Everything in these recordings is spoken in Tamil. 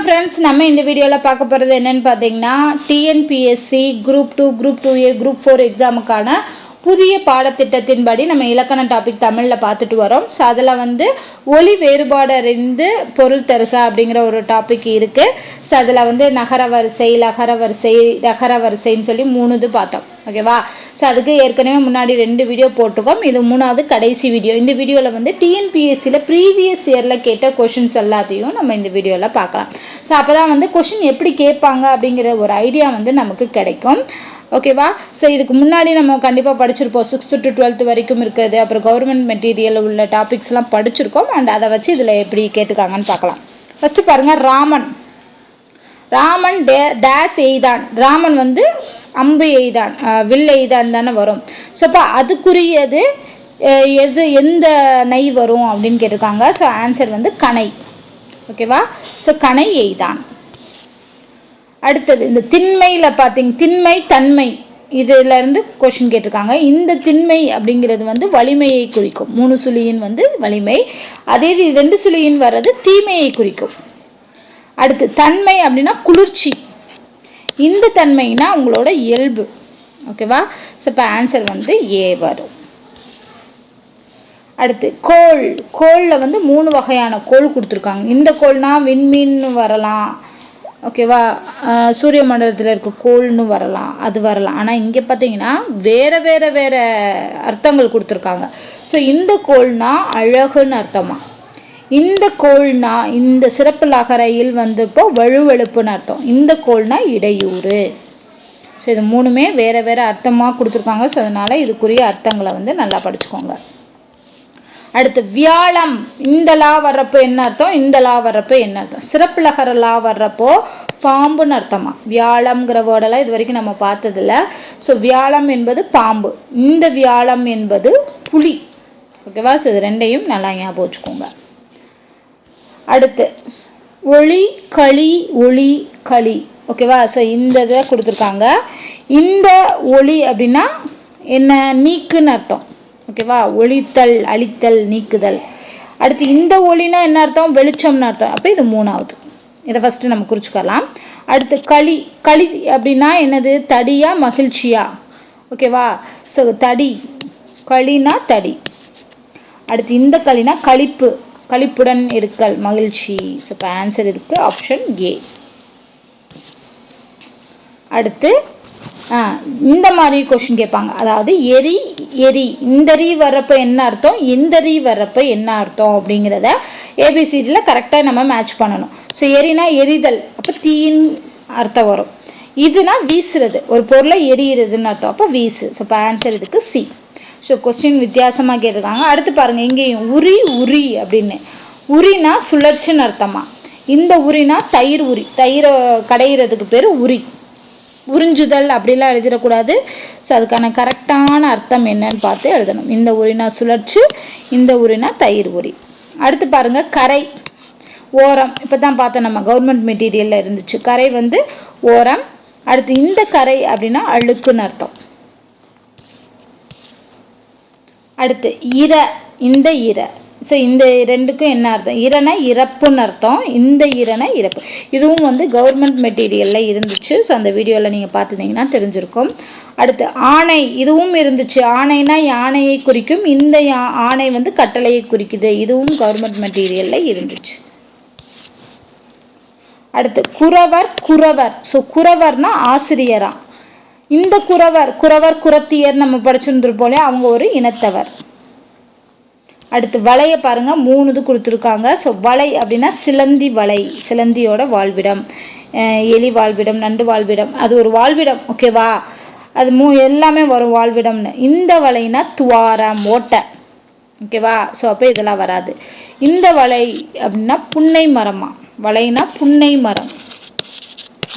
வணக்கம் ஃப்ரெண்ட்ஸ் நம்ம இந்த வீடியோவில் பார்க்க போகிறது என்னன்னு பார்த்தீங்கன்னா TNPSC group two group two A group four எக்ஸாமுக்கான புதிய பாடத்திட்டத்தின்படி நம்ம இலக்கண டாபிக் தமிழில் பார்த்துட்டு வரோம். ஸோ அதில் வந்து ஒளி வேறுபாடு அறிந்து பொருள் தருக அப்படிங்கிற ஒரு டாபிக் இருக்குது ஸோ அதில் வந்து நகர வரிசை லகர வரிசை ரகர வரிசைன்னு சொல்லி மூணு இது பார்த்தோம். ஓகேவா ஸோ அதுக்கு ஏற்கனவே முன்னாடி ரெண்டு வீடியோ போட்டிருக்கோம். இது மூணாவது கடைசி வீடியோ இந்த வீடியோவில் வந்து டிஎன்பிஎஸ்சியில் ப்ரீவியஸ் இயரில் கேட்ட கொஷின்ஸ் எல்லாத்தையும் நம்ம இந்த வீடியோவில் பார்க்கலாம். ஸோ அப்போ தான் வந்து கொஷின் எப்படி கேட்பாங்க அப்படிங்கிற ஒரு ஐடியா வந்து நமக்கு கிடைக்கும். ஓகேவா? ஸோ இதுக்கு முன்னாடி நம்ம கண்டிப்பாக படிச்சிருப்போம். சிக்ஸ்த்து டு டுவெல்த் வரைக்கும் இருக்கிறது. அப்புறம் கவர்மெண்ட் மெட்டீரியல் உள்ள டாபிக்ஸ்லாம் படிச்சிருக்கோம். அண்ட் அதை வச்சு இதில் எப்படி கேட்டுக்காங்கன்னு பார்க்கலாம். ஃபஸ்ட்டு பாருங்கள் ராமன். ராமன் டே டேஸ் எய்தான். ராமன் வந்து அம்பு எய்தான். வில் எய்தான் தானே வரும். ஸோ அப்போ அதுக்குரியது எது எந்த நை வரும் அப்படின்னு கேட்டிருக்காங்க. ஸோ ஆன்சர் வந்து கணை ஓகேவா? ஸோ கணை எய்தான். அடுத்தது இந்த திண்மையில் பார்த்தீங்க திண்மை தன்மை. இதுல இருந்து கேட்டிருக்காங்க. இந்த திண்மை அப்படிங்கிறது வந்து வலிமையை குறிக்கும். மூணு சுழியின் வந்து வலிமை. அதே இது ரெண்டு சுழியின் வர்றது தீமையை குறிக்கும். அடுத்து தன்மை அப்படின்னா குளிர்ச்சி. இந்த தன்மைனா உங்களோட இயல்பு. ஓகேவா ஸோ இப்போ ஆன்சர் வந்து ஏ வரும். அடுத்து கோள் கோளில் வந்து மூணு வகையான கோள் கொடுத்துருக்காங்க. இந்த கோள்னா விண்மீன் வரலாம். ஓகேவா சூரிய மண்டலத்தில் இருக்க கோள்னு வரலாம் அது வரலாம். ஆனால் இங்கே பார்த்தீங்கன்னா வேறு வேறு வேறு அர்த்தங்கள் கொடுத்துருக்காங்க. ஸோ இந்த கோள்னா அழகுன்னு அர்த்தமா? இந்த கோள்னா இந்த சிறப்பு லகரையில் வந்து இப்போ வழுவழுப்புன்னு அர்த்தம். இந்த கோள்னா இடையூறு. ஸோ இது மூணுமே வேறு வேறு அர்த்தமாக கொடுத்துருக்காங்க. ஸோ அதனால் இதுக்குரிய அர்த்தங்களை வந்து நல்லா படிச்சுக்கோங்க. அடுத்து வியாழம் இந்த லா வர்றப்போ என்ன அர்த்தம்? இந்த லா வர்றப்போ என்ன அர்த்தம்? சிறப்பு லகர லா வர்றப்போ பாம்புன்னு அர்த்தமா? வியாழம்ங்கிற வேர்டெல்லாம் இது வரைக்கும் நம்ம பார்த்ததில்ல. ஸோ வியாழம் என்பது பாம்பு. இந்த வியாழம் என்பது புலி. ஓகேவா ஸோ இது ரெண்டையும் நல்லா ஞாபகம் வச்சுக்கோங்க. அடுத்து ஒளி களி ஒளி களி. ஓகேவா ஸோ இந்த இதை கொடுத்துருக்காங்க. இந்த ஒளி அப்படின்னா என்ன? நீக்குன்னு அர்த்தம். ஓகேவா? ஒளித்தல் அழித்தல் நீக்குதல். அடுத்து இந்த ஒளினா என்ன அர்த்தம்? வெளிச்சம்னு அர்த்தம். அப்போ இது மூணாவது. இதை ஃபஸ்ட்டு நம்ம குறிச்சுக்கலாம். அடுத்து களி களி அப்படின்னா என்னது? தடியா மகிழ்ச்சியா? ஓகேவா? ஸோ தடி. களினா தடி. அடுத்து இந்த களினா கழிப்பு கழிப்புடன் இருக்கல் மகிழ்ச்சி. ஸோ இப்போ ஆன்சர் இருக்கு. ஆப்ஷன் ஏ அடுத்து இந்த மாதிரி கொஷின் கேட்பாங்க. அதாவது எரி எரி இந்த ரீ வர்றப்ப என்ன அர்த்தம்? இந்த ரீ வர்றப்ப என்ன அர்த்தம்? அப்படிங்கிறத ஏபிசிடியில் கரெக்டாக நம்ம மேட்ச் பண்ணணும். ஸோ எரினா எரிதல். அப்போ தீயின் அர்த்தம் வரும். இதுனா வீசுறது. ஒரு பொருளை எரியிறதுன்னு அர்த்தம். அப்போ வீசு. ஸோ இப்போ ஆன்சர் இதுக்கு சி ஸோ கொஸ்டின் வித்தியாசமாக கேட்டிருக்காங்க. அடுத்து பாருங்க இங்கேயும் உரி உரி அப்படின்னு. உரினா சுழற்சின்னு அர்த்தமா? இந்த உரினா தயிர் உரி. தயிரை கடையிறதுக்கு பேர் உரி. உறிஞ்சுதல் அப்படிலாம் எழுதிடக்கூடாது. ஸோ அதுக்கான கரெக்டான அர்த்தம் என்னன்னு பார்த்து எழுதணும். இந்த உரினா சுழற்சி இந்த உரினா தயிர் உரி. அடுத்து பாருங்க கரை. ஓரம். இப்போ தான் பார்த்தோம் நம்ம கவர்மெண்ட் மெட்டீரியலில் இருந்துச்சு. கரை வந்து ஓரம். அடுத்து இந்த கரை அப்படின்னா அழுக்குன்னு அர்த்தம். அடுத்து இர இந்த இர ஸோ இந்த ரெண்டுக்கும் என்ன அர்த்தம்? இரணை இறப்புன்னு அர்த்தம். இந்த இரணை இறப்பு. இதுவும் வந்து கவர்மெண்ட் மெட்டீரியலில் இருந்துச்சு. ஸோ அந்த வீடியோவில் நீங்கள் பார்த்துருந்தீங்கன்னா தெரிஞ்சிருக்கும். அடுத்து ஆணை. இதுவும் இருந்துச்சு. ஆணைனா யானையை குறிக்கும். இந்த யா- ஆணை வந்து கட்டளையை குறிக்குது. இதுவும் கவர்மெண்ட் மெட்டீரியலில் இருந்துச்சு. அடுத்து குறவர் குறவர். ஸோ குறவர்னா ஆசிரியரா. இந்த குறவர் குறவர் குரத்தியர் நம்ம படிச்சிருந்துருப்போம் அவங்க ஒரு இனத்தவர். அடுத்து வளைய பாருங்க மூணு இது கொடுத்துருக்காங்க. ஸோ வலை அப்படின்னா சிலந்தி வலை சிலந்தியோட வாழ்விடம். எலி வாழ்விடம் நண்டு வாழ்விடம். அது ஒரு வாழ்விடம் ஓகேவா அது மூ எல்லாமே வரும் வாழ்விடம்னு. இந்த வலைனா துவாரம் ஓட்டை ஓகேவா ஸோ அப்போ இதெல்லாம் வராது. இந்த வலை அப்படின்னா புன்னை மரமா? வலைனா புன்னை மரம்.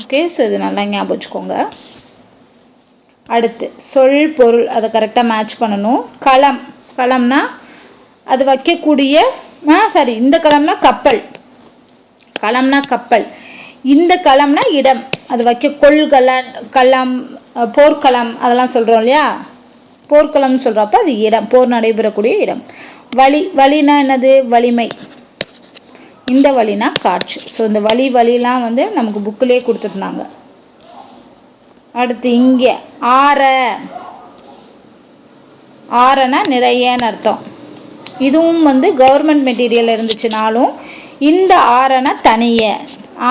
ஓகே ஸோ இது நல்லா ஞாபகம் வச்சுக்கோங்க. அடுத்து சொல் பொருள் அதை கரெக்டாக மேட்ச் பண்ணணும். களம் களம்னா அது வைக்கக்கூடிய சாரி இந்த களம்னா கப்பல். களம்னா கப்பல். இந்த களம்னா இடம். அது வைக்க கொள்கல களம் போர்க்களம் அதெல்லாம் சொல்கிறோம் இல்லையா? போர்க்களம்னு சொல்கிறப்ப அது இடம் போர் நடைபெறக்கூடிய இடம். வழி வழினா என்னது? வலிமை. இந்த வழினா காற்று ஸோ இந்த வழி வழிலாம் வந்து நமக்கு புக்கிலே கொடுத்துருந்தாங்க. அடுத்து இங்கே ஆற. ஆறனா நிறையன்னு அர்த்தம். இதுவும் வந்து கவர்மெண்ட் மெட்டீரியல் இருந்துச்சுனாலும் இந்த ஆறனா தனிய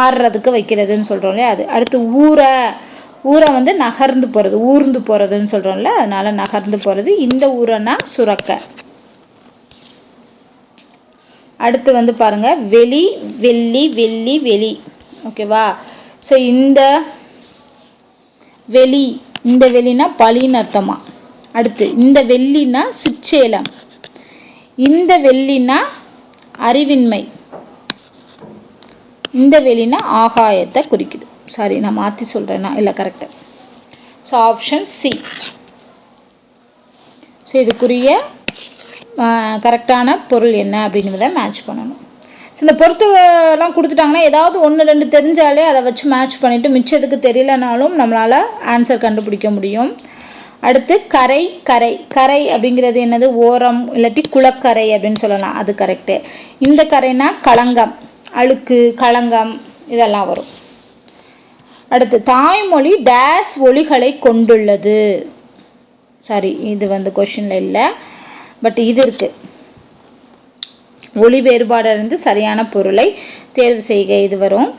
ஆறுறதுக்கு வைக்கிறதுன்னு சொல்கிறோம் இல்லையா? அது அடுத்து ஊரை ஊரை வந்து நகர்ந்து போகிறது ஊர்ந்து போகிறதுன்னு சொல்கிறோம்ல அதனால நகர்ந்து போகிறது இந்த ஊரைனா சுரக்க. அடுத்து வந்து பாருங்க வெளி வெள்ளி வெள்ளி வெளி. ஓகேவா ஸோ இந்த வெளி இந்த வெளினா பழின்னு அர்த்தமா? அடுத்து இந்த வெள்ளினா சிச்சேலம். இந்த வெள்ளினா அறிவின்மை. இந்த வெளினா ஆகாயத்தை குறிக்குது. சாரி நான் மாற்றி சொல்கிறேன்னா இல்லை correct so option C so இதுக்குரிய கரெக்டான பொருள் என்ன அப்படிங்கிறத மேட்ச் பண்ணணும். ஸோ இந்த பொறுத்துலாம் கொடுத்துட்டாங்கன்னா ஏதாவது ஒன்று ரெண்டு தெரிஞ்சாலே அதை வச்சு மேட்ச் பண்ணிவிட்டு மிச்சத்துக்கு தெரியலனாலும் நம்மளால் ஆன்சர் கண்டுபிடிக்க முடியும். அடுத்து கரை கரை. கரை அப்படிங்கிறது என்னது? ஓரம் இல்லாட்டி குளக்கரை அப்படின்னு சொல்லலாம். அது கரெக்டு இந்த கரைனா களங்கம் அழுக்கு களங்கம் இதெல்லாம் வரும். அடுத்து தாய்மொழி டேஸ் ஒளிகளை கொண்டுள்ளது. சாரி இது வந்து கொஷின்ல இல்லை. பட் இது இருக்கு. ஒளி வேறுபாடு இருந்து சரியான பொருளை தேர்வு செய்க. இது வரும்.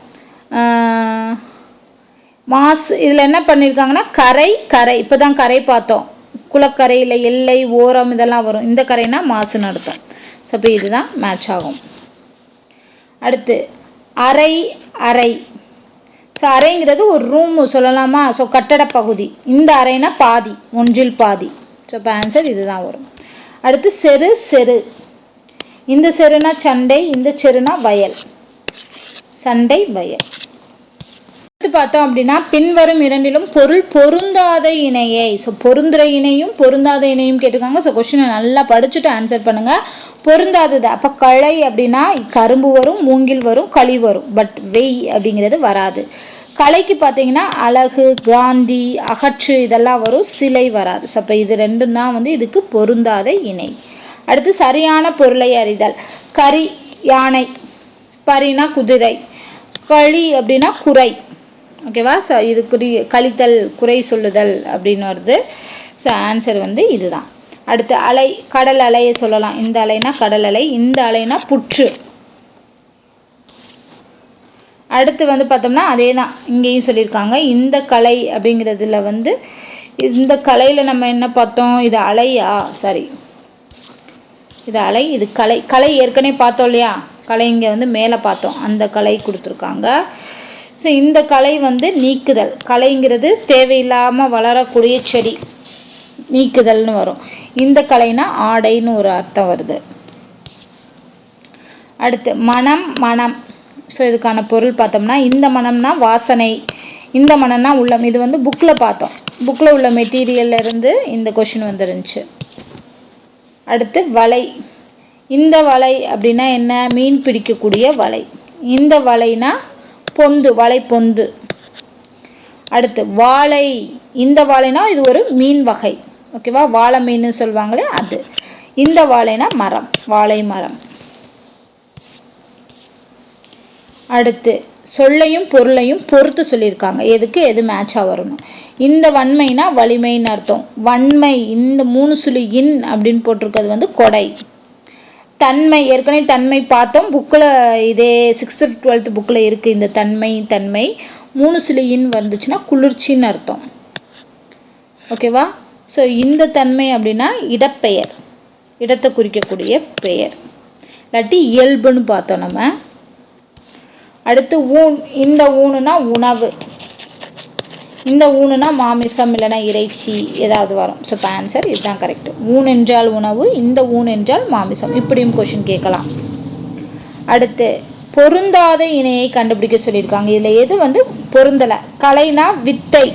மாசு இதில் என்ன பண்ணியிருக்காங்கன்னா கரை கரை. இப்போ தான் கரை பார்த்தோம். குளக்கரையில் எல்லை ஓரம் இதெல்லாம் வரும். இந்த கரைனா மாசுன்னு அர்த்தம். ஸோ அப்போ இதுதான் மேட்ச் ஆகும். அடுத்து அறை அறை ஸோ அறைங்கிறது ஒரு ரூம் சொல்லலாமா? ஸோ கட்டட பகுதி. இந்த அறைனா பாதி ஒன்றில் பாதி. ஸோ இப்போ ஆன்சர் இதுதான் வரும். அடுத்து செரு செரு. இந்த செருனா சண்டை இந்த செருனா வயல். சண்டை வயல். பார்த்தோம் அப்படின்னா பின்வரும் இரண்டிலும் பொருள் பொருந்தாத இணையை. ஸோ பொருந்துற இணையும் பொருந்தாத இணையும் கேட்டிருக்காங்க. ஸோ கொஸ்டினை நல்லா படிச்சுட்டு ஆன்சர் பண்ணுங்க. பொருந்தாதது அப்போ களை அப்படின்னா கரும்பு வரும் மூங்கில் வரும் களி வரும். பட் வெய் அப்படிங்கிறது வராது. கலைக்கு பார்த்தீங்கன்னா அழகு காந்தி அகற்று இதெல்லாம் வரும் சிலை வராது. ஸோ அப்போ இது ரெண்டும் தான் வந்து இதுக்கு பொருந்தாத இணை. அடுத்து சரியான பொருளை அறிதல். கரி யானை பரினா குதிரை. களி அப்படின்னா குறை. ஓகேவா? ஸோ இது குறி கழித்தல் குறை சொல்லுதல் அப்படின்னு வருது. ஸோ ஆன்சர் வந்து இதுதான். அடுத்து அலை கடல் அலையை சொல்லலாம். இந்த அலைனா கடல் அலை இந்த அலைனா புற்று. அடுத்து வந்து பார்த்தோம்னா அதே தான் இங்கேயும் சொல்லியிருக்காங்க. இந்த கலை அப்படிங்கிறதுல வந்து இந்த கலையில் நம்ம என்ன பார்த்தோம்? இது அலையா? சாரி இது அலை இது கலை. கலை ஏற்கனவே பார்த்தோம் இல்லையா? கலை இங்கே வந்து மேலே பார்த்தோம். அந்த கலை கொடுத்துருக்காங்க. ஸோ இந்த கலை வந்து நீக்குதல். கலைங்கிறது தேவையில்லாமல் வளரக்கூடிய செடி. நீக்குதல்னு வரும். இந்த கலைனா ஆடைன்னு ஒரு அர்த்தம் வருது. அடுத்து மனம் மனம். ஸோ இதுக்கான பொருள் பார்த்தோம்னா இந்த மனம்னா வாசனை. இந்த மனம்னா உள்ளம். இது வந்து புக்கில் பார்த்தோம். புக்கில் உள்ள மெட்டீரியல்ல இருந்து இந்த கொஷின் வந்துருந்துச்சு. அடுத்து வலை. இந்த வலை அப்படின்னா என்ன? மீன் பிடிக்கக்கூடிய வலை. இந்த வலைனா பொந்து வலைப்பொந்து அடுத்து வாழை. இந்த வாழைனா இது ஒரு மீன் வகை. ஓகேவா வாழை மீன் சொல்லுவாங்களே அது. இந்த வாழைனா மரம். வாழை மரம். அடுத்து சொல்லையும் பொருளையும் பொறுத்து சொல்லியிருக்காங்க. எதுக்கு எது மேட்சாக வரணும் இந்த வன்மைனா வலிமைன்னு அர்த்தம். வன்மை இந்த மூணு சுழி இன் அப்படின்னு போட்டிருக்கிறது வந்து கொடை. தன்மை ஏற்கனவே தன்மை பார்த்தோம். புக்கில் இதே சிக்ஸ்த்து டுவெல்த் புக்கில் இருக்குது இந்த தன்மை தன்மை. மூணு சிலியின் வந்துச்சுன்னா குளிர்ச்சின்னு அர்த்தம். ஓகேவா ஸோ இந்த தன்மை அப்படின்னா இடப்பெயர். இடத்தை குறிக்கக்கூடிய பெயர். இல்லாட்டி இயல்புன்னு பார்த்தோம் நம்ம. அடுத்து ஊன் இந்த ஊனுனா உணவு. இந்த ஊனுனா மாமிசம் இல்லைன்னா இறைச்சி ஏதாவது வரும். ஸோ இப்போ ஆன்சர் இதுதான் கரெக்ட் ஊன் என்றால் உணவு இந்த ஊன் என்றால் மாமிசம். இப்படியும் கொஷின் கேட்கலாம். அடுத்து பொருந்தாத இணையை கண்டுபிடிக்க சொல்லியிருக்காங்க. இதில் எது வந்து பொருந்தலை? கலைனா வித்தை.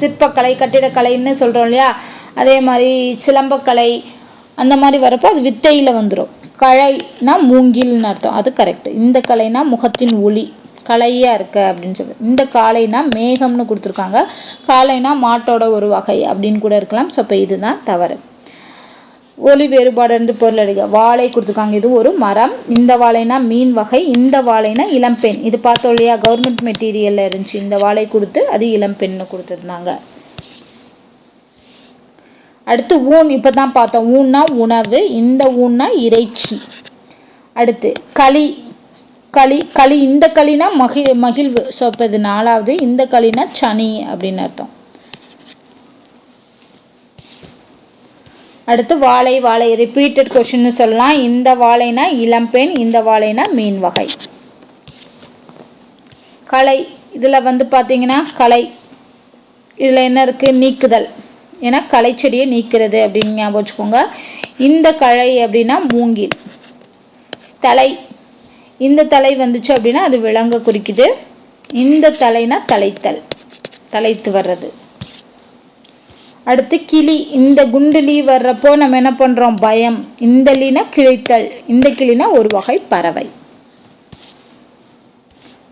சிற்பக்கலை கட்டிடக்கலைன்னு சொல்கிறோம் இல்லையா? அதே மாதிரி சிலம்பக்கலை அந்த மாதிரி வரப்போ அது வித்தையில் வந்துடும் கலைனா மூங்கில்னு அர்த்தம். அது கரெக்ட் இந்த கலைனா முகத்தின் ஒளி. கலையா இருக்க அப்படின்னு சொல்லி. இந்த காளைனா மேகம்னு கொடுத்துருக்காங்க. காளைனா மாட்டோட ஒரு வகை அப்படின்னு கூட இருக்கலாம். ஸோ இப்போ இதுதான் தவறு. ஒலி வேறுபாடு இருந்து பொருள் அடிக்க வாழை கொடுத்துருக்காங்க. இது ஒரு மரம். இந்த வாழைனா மீன் வகை. இந்த வாழைனா இளம்பெண் இது பார்த்தோம் இல்லையா? கவர்மெண்ட் மெட்டீரியல்ல இருந்துச்சு. இந்த வாழை கொடுத்து அது இளம்பெண்ணு கொடுத்துருந்தாங்க. அடுத்து ஊன். இப்பதான் பார்த்தோம். ஊன்னா உணவு. இந்த ஊன்னா இறைச்சி. அடுத்து களி. களி களி இந்த களினா மகி மகிழ்வு. ஸோ இப்போ இது நாலாவது இந்த களினா சனி அப்படின்னு அர்த்தம். அடுத்து வாழை வாழை ரிப்பீட்டட் கொஷின்னு சொல்லலாம். இந்த வாழைனா இளம்பெண் இந்த வாழைனா மீன் வகை. களை இதில் வந்து பார்த்தீங்கன்னா களை. இதில் என்ன இருக்கு? நீக்குதல். ஏன்னா களை செடியை நீக்கிறது அப்படின்னு ஞாபகம் வச்சுக்கோங்க. இந்த களை அப்படின்னா மூங்கில். தலை இந்த தலை வந்துச்சு அப்படின்னா அது விலங்க குறிக்குது. இந்த தலைனா தலைத்தல். தலைத்து வர்றது. அடுத்து கிளி. இந்த குண்டுலி வர்றப்போ நம்ம என்ன பண்றோம்? பயம். இந்த லீனா கிழித்தல். இந்த கிளினா ஒரு வகை பறவை.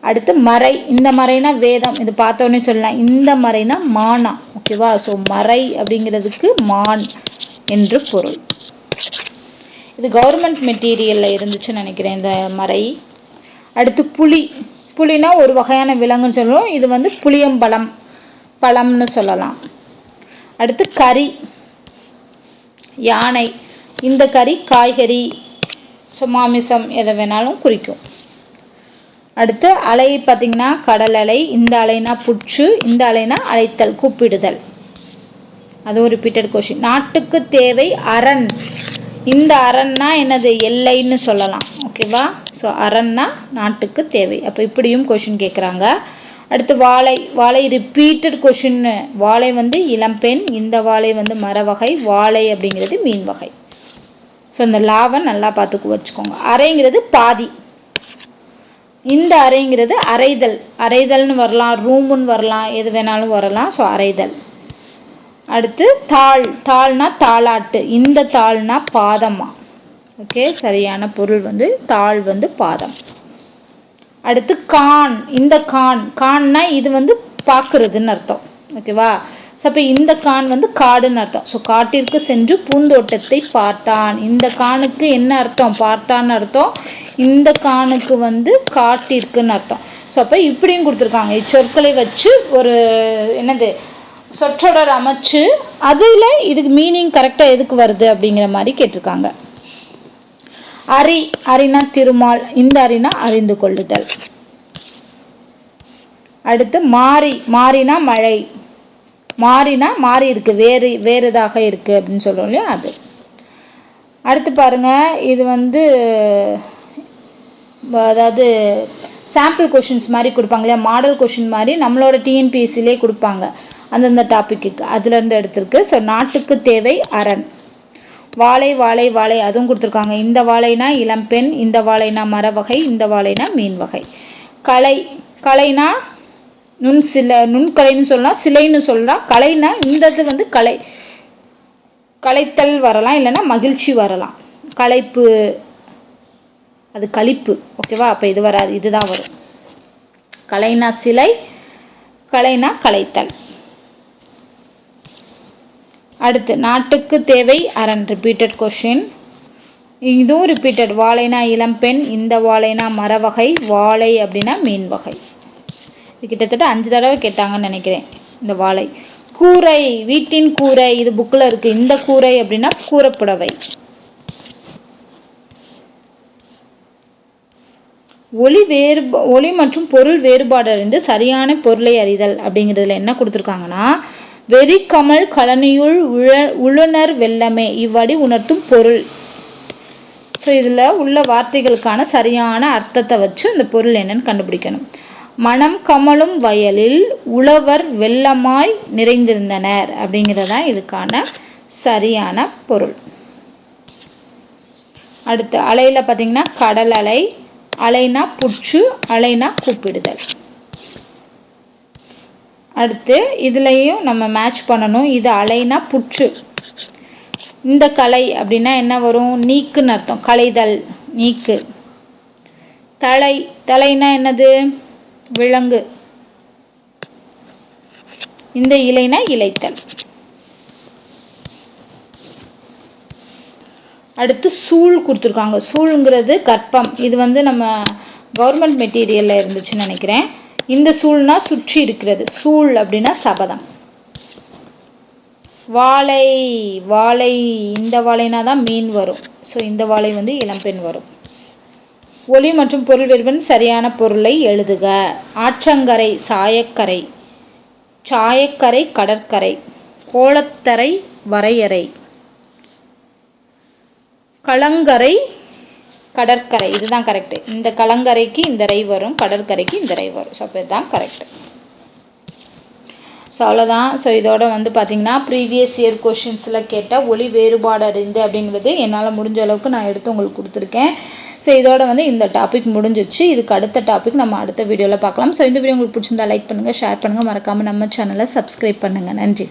அடுத்து மறை. இந்த மறைனா வேதம். இது பார்த்தோன்னே சொல்லலாம். இந்த மறைனா மானா. ஓகேவா? ஸோ மறை அப்படிங்கிறதுக்கு மான் என்று பொருள். இது கவர்மெண்ட் மெட்டீரியல்ல இருந்துச்சுன்னு நினைக்கிறேன் இந்த மறை. அடுத்து புளி புளினா ஒரு வகையான விலங்குன்னு சொல்லுவோம். இது வந்து புளியம்பழம் பழம்னு சொல்லலாம். அடுத்து கறி. யானை. இந்த கறி காய்கறி ஸோ மாமிசம் எதை வேணாலும் குறிக்கும். அடுத்து அலை பார்த்தீங்கன்னா கடல் அலை இந்த அலைனா புற்று இந்த அலைனா அழைத்தல் கூப்பிடுதல். அது ஒரு ரிப்பீட்டட் கொஷின் நாட்டுக்கு தேவை அரண். இந்த அரண்னா என்னது? எல்லைன்னு சொல்லலாம். ஓகேவா ஸோ அரண்னா நாட்டுக்கு தேவை. அப்போ இப்படியும் கொஷின் கேட்குறாங்க அடுத்து வாழை வாழை ரிப்பீட்டட் கொஷின்னு வாழை வந்து இளம்பெண் இந்த வாழை வந்து மர வகை வாழை அப்படிங்கிறது மீன் வகை. ஸோ இந்த லாவை நல்லா பார்த்துக்கு வச்சுக்கோங்க. அரைங்கிறது பாதி. இந்த அறைங்கிறது அரைதல் அரைதல்னு வரலாம். ரூமுன்னு வரலாம். எது வேணாலும் வரலாம். ஸோ அரைதல் அடுத்து தாள் தாள்னா தாளாட்டு. இந்த தாள்னா பாதமா. ஓகே சரியான பொருள் வந்து தாள் வந்து பாதம். அடுத்து கான் இந்த கான். கான்னா இது வந்து பார்க்கறதுன்னு அர்த்தம். ஓகேவா? ஸோ அப்போ இந்த கான் வந்து காடுன்னு அர்த்தம். ஸோ காட்டிற்கு சென்று பூந்தோட்டத்தை பார்த்தான். இந்த கானுக்கு என்ன அர்த்தம்? பார்த்தான்னு அர்த்தம். இந்த கானுக்கு வந்து காட்டிற்குன்னு அர்த்தம். ஸோ அப்போ இப்படியும் கொடுத்துருக்காங்க. இச்சொற்களை வச்சு ஒரு என்னது? சொற்றொடர் அமைச்சு அதில் இதுக்கு மீனிங் கரெக்டாக எதுக்கு வருது அப்படிங்கிற மாதிரி கேட்டிருக்காங்க. அரி அரினா திருமால் இந்த அரினா அறிந்து கொள்ளுதல். அடுத்து மாறி மாறினா மழை. மாறினா மாறி இருக்கு வேறு வேறுதாக இருக்கு அப்படின்னு சொல்றோம் இல்லையா அது. அடுத்து பாருங்க இது வந்து அதாவது சாம்பிள் கொஷின்ஸ் மாதிரி கொடுப்பாங்க இல்லையா மாடல் கொஷின் மாதிரி நம்மளோட டிஎன்பிஎஸ்சிலே கொடுப்பாங்க. அந்தந்த டாப்பிக்கு அதுல இருந்து எடுத்திருக்கு. ஸோ நாட்டுக்கு தேவை அரண். வாழை வாழை வாழை அதுவும் கொடுத்துருக்காங்க. இந்த வாழைனா இளம்பெண் இந்த வாழைனா மர வகை இந்த வாழைனா மீன் வகை கலை கலைனா நுண் சில நுண்கலைன்னு சொல்லலாம். சிலைன்னு சொல்லலாம் கலைனா இந்த இது வந்து கலை. கலைத்தல் வரலாம் இல்லைன்னா மகிழ்ச்சி வரலாம். களைப்பு அது கழிப்பு. ஓகேவா அப்போ இது வராது. இதுதான் வரும். கலைனா சிலை கலைனா கலைத்தல். அடுத்து நாட்டுக்கு தேவை அரண். ரிப்பீட்டட் கொஷின் இதுவும் ரிப்பீட்டட் வாழைனா இளம்பெண் இந்த வாழைனா மரவகை வாழை அப்படின்னா மீன் வகை. இது கிட்டத்தட்ட அஞ்சு தடவை கேட்டாங்கன்னு நினைக்கிறேன் இந்த வாழை. கூரை வீட்டின் கூரை இது புக்கில் இருக்கு. இந்த கூரை அப்படின்னா கூரப்புடவை. ஒளி வேறு ஒளி மற்றும் பொருள் வேறுபாடு அறிந்து சரியான பொருளை அறிதல் அப்படிங்கிறதுல என்ன கொடுத்துருக்காங்கன்னா வெறிக்கமல் கலனியுள் உழ உளுணர் வெள்ளமே. இவ்வடி உணர்த்தும் பொருள். ஸோ இதில் உள்ள வார்த்தைகளுக்கான சரியான அர்த்தத்தை வச்சு அந்த பொருள் என்னன்னு கண்டுபிடிக்கணும். மனம் கமலும் வயலில் உழவர் வெள்ளமாய் நிறைந்திருந்தனர் அப்படிங்கிறதான் இதுக்கான சரியான பொருள். அடுத்து அலையில பார்த்தீங்கன்னா கடல் அலை அலைனா புற்று அலைனா கூப்பிடுதல். அடுத்து இதுலயும் நம்ம மேட்ச் பண்ணணும். இது அலைனா புற்று. இந்த கலை அப்படின்னா என்ன வரும்? நீக்குன்னு அர்த்தம். கலைதல் நீக்கு. தலை தலைனா என்னது? விலங்கு. இந்த இலைனா இலைத்தல் அடுத்து சூழ் கொடுத்துருக்காங்க. சூழ்ங்கிறது கற்பம். இது வந்து நம்ம கவர்மெண்ட் மெட்டீரியலில் இருந்துச்சுன்னு நினைக்கிறேன். இந்த சூழ்னா சுற்றி இருக்கிறது. சூழ் அப்படின்னா சபதம். வாழை வாழை இந்த வாழைனா தான் மீன் வரும். ஸோ இந்த வாழை வந்து இளம்பெண் வரும். ஒளி மற்றும் பொருள் வெறுவன் சரியான பொருளை எழுதுக. ஆற்றங்கரை சாயக்கரை. சாயக்கரை கடற்கரை. கோலத்தரை வரையறை. கலங்கரை கடற்கரை இதுதான் கரெக்ட் இந்த கலங்கரைக்கு இந்த ரை வரும் கடற்கரைக்கு இந்த ரை வரும். ஸோ அப்போ இதுதான் கரெக்ட் ஸோ அவ்வளோதான் ஸோ இதோட வந்து பார்த்தீங்கன்னா ப்ரீவியஸ் இயர் கொஷின்ஸில் கேட்ட ஒளி வேறுபாடு அறிந்து அப்படிங்கிறது என்னால் முடிஞ்ச அளவுக்கு நான் எடுத்து உங்களுக்கு கொடுத்துருக்கேன். ஸோ இதோட வந்து இந்த டாபிக் முடிஞ்சிச்சு. இதுக்கு அடுத்த டாபிக் நம்ம அடுத்த வீடியோவில் பார்க்கலாம். ஸோ இந்த வீடியோ உங்களுக்கு பிடிச்சிருந்தா லைக் பண்ணுங்கள் ஷேர் பண்ணுங்கள் மறக்காமல் நம்ம சேனலை சப்ஸ்கிரைப் பண்ணுங்கள் நன்றி.